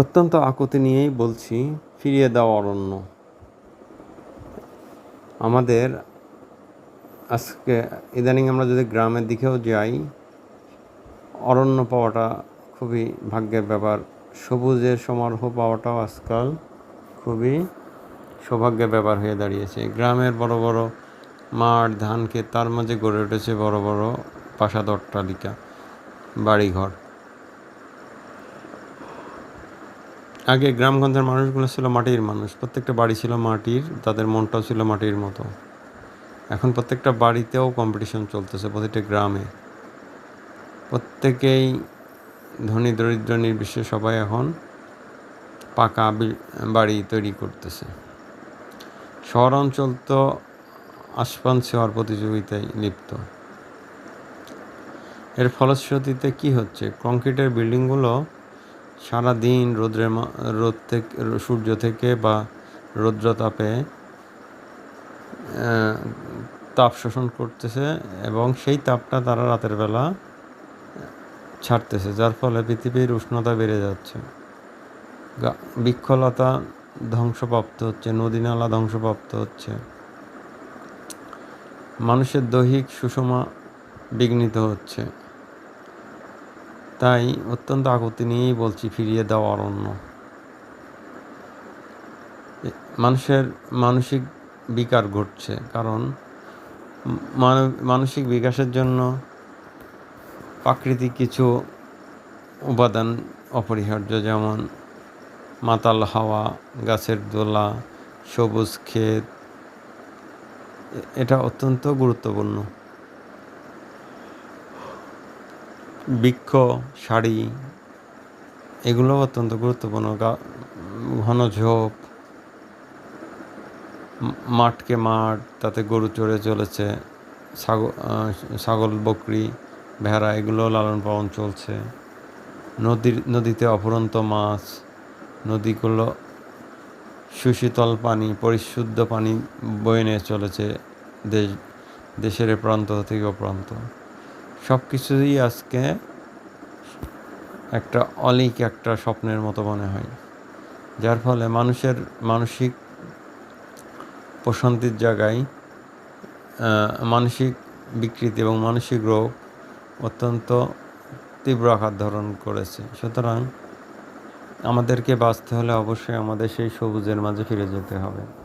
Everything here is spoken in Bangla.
অত্যন্ত আকুতি নিয়েই বলছি, ফিরিয়ে দাও অরণ্য। আমাদের আজকে ইদানিং আমরা যদি গ্রামের দিকেও যাই, অরণ্য পাওয়াটা খুবই ভাগ্যের ব্যাপার। সবুজের সমারোহ পাওয়াটাও আজকাল খুবই সৌভাগ্যের ব্যাপার হয়ে দাঁড়িয়েছে। গ্রামের বড় বড় মাঠ ধান ক্ষেত তার মাঝে গড়ে উঠেছে বড় বড় প্রাসাদ অট্টালিকা বাড়িঘর। আগে গ্রামগঞ্জের মানুষগুলো ছিল মাটির মানুষ। প্রত্যেকটা বাড়ি ছিল মাটির, তাদের মনটাও ছিল মাটির মতো। এখন প্রত্যেকটা বাড়িতেও কম্পিটিশন চলতেছে প্রতিটা গ্রামে। প্রত্যেকেই ধনী, দরিদ্র, নির্বিশেষে সবাই এখন পাকা বাড়ি তৈরি করতেছে। শহর অঞ্চল তো আশপান ছেওয়ার প্রতিযোগিতায় লিপ্ত। এর ফলশ্রুতিতে কি হচ্ছে? কংক্রিটের বিল্ডিংগুলো সারা দিন রোদ্রের মা- রোদ থেকে, সূর্য থেকে বা রৌদ্রতাপে তাপ শোষণ করতেছে এবং সেই তাপটা তারা রাতের বেলা ছাড়তেছে, যার ফলে পৃথিবীর উষ্ণতা বেড়ে যাচ্ছে। বৃক্ষলতা ধ্বংসপ্রাপ্ত হচ্ছে, নদী নালা ধ্বংসপ্রাপ্ত হচ্ছে। মানুষের দৈহিক সুষমা বিঘ্নিত হচ্ছে। তাই অত্যন্ত আকুতি নিয়েই বলছি ফিরিয়ে দেওয়া অরণ্য মানুষের মানসিক বিকার ঘটছে, কারণ মানসিক বিকাশের জন্য প্রাকৃতিক কিছু উপাদান অপরিহার্য, যেমন মাতাল হাওয়া, গাছের দোলা, সবুজ ক্ষেত এটা অত্যন্ত গুরুত্বপূর্ণ। বৃক্ষ, শাড়ি, এগুলো অত্যন্ত গুরুত্বপূর্ণ। ঘন ঝোপ মাঠকে মাঠ, তাতে গরু চড়ে চলেছে, ছাগল ছাগল, বকরি, ভেড়া, এগুলো লালন পালন চলছে। নদীর, নদীতে অফুরন্ত মাছ, নদীগুলো সুশীতল পানি, পরিশুদ্ধ পানি বয়ে নিয়ে চলেছে দেশ, দেশের প্রান্ত থেকে প্রান্ত। সব কিছুই আজকে একটা অলিক একটা স্বপ্নের মতো মনে হয়। যার ফলে মানুষের মানসিক প্রশান্তির জায়গায় মানসিক বিকৃতি এবং মানসিক রোগ অত্যন্ত তীব্র আকার ধারণ করেছে। সুতরাং আমাদেরকে বাঁচতে হলে অবশ্যই আমাদের সেই সবুজের মাঝে ফিরে যেতে হবে।